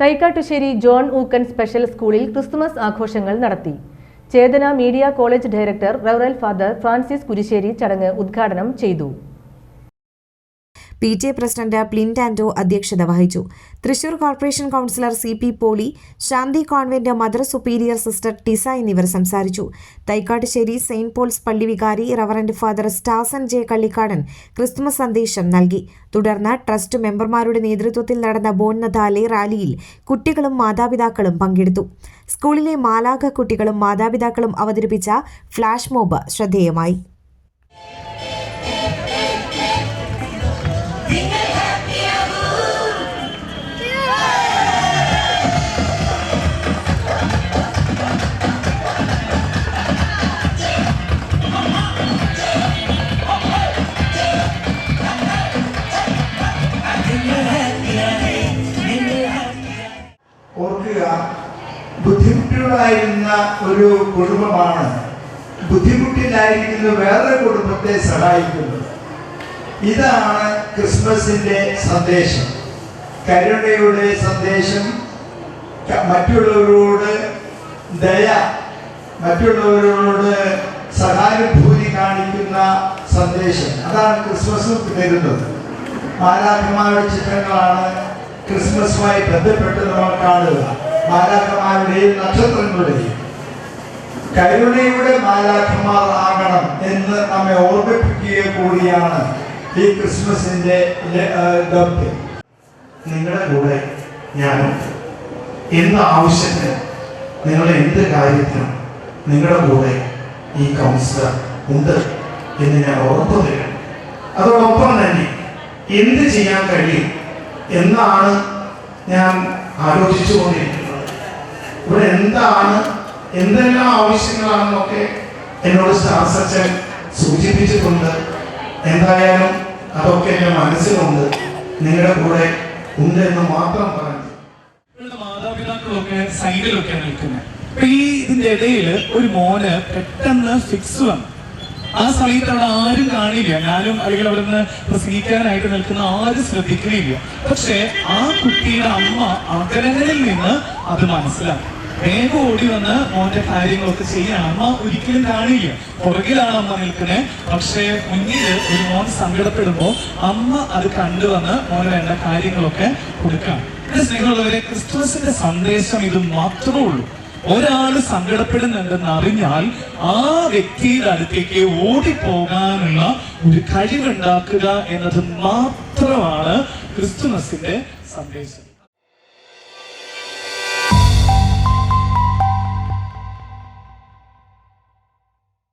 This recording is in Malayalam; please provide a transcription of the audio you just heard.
തൈക്കാട്ടുശ്ശേരി ജോൺ ഊക്കൻ സ്പെഷ്യൽ സ്കൂളിൽ ക്രിസ്തുമസ് ആഘോഷങ്ങൾ നടത്തി. ചേതന മീഡിയ കോളേജ് ഡയറക്ടർ റവറൽ ഫാദർ ഫ്രാൻസിസ് കുരിശ്ശേരി ചടങ്ങ് ഉദ്ഘാടനം ചെയ്തു. പി ടി എ പ്രസിഡന്റ് പ്ലിന്റ് ആൻഡോ അധ്യക്ഷത വഹിച്ചു. Thrissur corporation councillor C P Poly Shanthi convent mother superior sister Tisa എന്നിവർ സംസാരിച്ചു. തൈക്കാട്ടുശ്ശേരി സെയിന്റ് പോൾസ് പള്ളി വികാരി റവറന്റ് ഫാദർ സ്റ്റാസൻ ജെ കള്ളിക്കാടൻ ക്രിസ്തുമസ് സന്ദേശം നൽകി. തുടർന്ന് ട്രസ്റ്റ് മെമ്പർമാരുടെ നേതൃത്വത്തിൽ നടന്ന ബോൺനദാലെ റാലിയിൽ കുട്ടികളും മാതാപിതാക്കളും പങ്കെടുത്തു. സ്കൂളിലെ മാലാഖ കുട്ടികളും മാതാപിതാക്കളും അവതരിപ്പിച്ച ഫ്ലാഷ് മോബ് ശ്രദ്ധേയമായി. ഓർക്കുക ബുദ്ധിമുട്ടുകളായിരുന്ന ഒരു കുടുംബമാണ്. ബുദ്ധിമുട്ടിലായിരിക്കുന്ന വേറെ കുടുംബത്തെ സഹായിക്കുന്നത്. ഇതാണ് ക്രിസ്മസിന്റെ സന്ദേശം. കരുണയുടെ സന്ദേശം മറ്റുള്ളവരോട് ദയ മറ്റുള്ളവരോട് സഹാനുഭൂതി കാണിക്കുന്ന സന്ദേശം. അതാണ് ക്രിസ്മസ് തരുന്നത് മാരാഭിമാരുടെ ചിത്രങ്ങളാണ് ക്രിസ്മസുമായി ബന്ധപ്പെട്ട് നമ്മൾ കാണുക. മാലാഖമാരുടെയും നക്ഷത്രങ്ങളുടെയും. കരുണയുടെ മാലാഖമാർ ആകണം എന്ന് നമ്മെ ഓർമ്മിപ്പിക്കുക കൂടിയാണ് ഈ ക്രിസ്മസിന്റെ ദൗത്യം. നിങ്ങളുടെ കൂടെ ഞാനുണ്ട് എന്ത് ആവശ്യത്തിന് നിങ്ങൾ എന്ത് കാര്യത്തിനും നിങ്ങളുടെ കൂടെ ഈ കൗൺസിലർ ഉണ്ട് എന്ന് ഞാൻ ഉറപ്പു തരും അതോടൊപ്പം തന്നെ എന്ത് ചെയ്യാൻ കഴിയും എന്നാണ് ഞാൻ ആലോചിച്ചുകൊണ്ടിരിക്കുന്നത്. ഇവിടെ എന്താണ് എന്തെല്ലാം ആവശ്യങ്ങളാണെന്നൊക്കെ എന്നോട് ശാസ്ത്രജ്ഞൻ സൂചിപ്പിച്ചിട്ടുണ്ട്. എന്തായാലും അതൊക്കെ എന്റെ മനസ്സിലുണ്ട്. നിങ്ങളുടെ കൂടെ ഉണ്ട് എന്ന് മാത്രം പറഞ്ഞു മാതാപിതാക്കളൊക്കെ സൈഡിലൊക്കെ നിൽക്കുന്നത് അപ്പൊ ഈ ഇതിന്റെ ഇടയിൽ ഒരു മോന് പെട്ടെന്ന് ഫിക്സ് വന്നു. ആ സമയത്ത് അവിടെ ആരും കാണില്ല. ഞാനും അല്ലെങ്കിൽ അവിടെ നിന്ന് പ്രസംഗിക്കാനായിട്ട് നിൽക്കുന്ന ആരും ശ്രദ്ധിക്കുകയില്ല പക്ഷെ ആ കുട്ടിയുടെ അമ്മ അകലങ്ങളിൽ നിന്ന് അത് മനസ്സിലാക്കി. വേഗം ഓടി വന്ന് മോന്റെ കാര്യങ്ങളൊക്കെ ചെയ്യാൻ അമ്മ ഒരിക്കലും കാണില്ല. പുറകിലാണ് അമ്മ നിൽക്കുന്നത് പക്ഷേ മുന്നിൽ ഒരു മോൻ സങ്കടപ്പെടുമ്പോൾ അമ്മ അത് കണ്ടുവന്ന് മോന് വേണ്ട കാര്യങ്ങളൊക്കെ കൊടുക്കാം. സ്നേഹമുള്ളവരെ ക്രിസ്തുമസിന്റെ സന്ദേശം ഇത് മാത്രമേ ഉള്ളൂ. ഒരാൾ സങ്കടപ്പെടുന്നുണ്ടെന്ന് അറിഞ്ഞാൽ ആ വ്യക്തിയുടെ അടുത്തേക്ക് ഓടിപ്പോകാനുള്ള ഒരു കഴിവുണ്ടാക്കുക എന്നത് മാത്രമാണ് ക്രിസ്തുമസിന്റെ സന്ദേശം.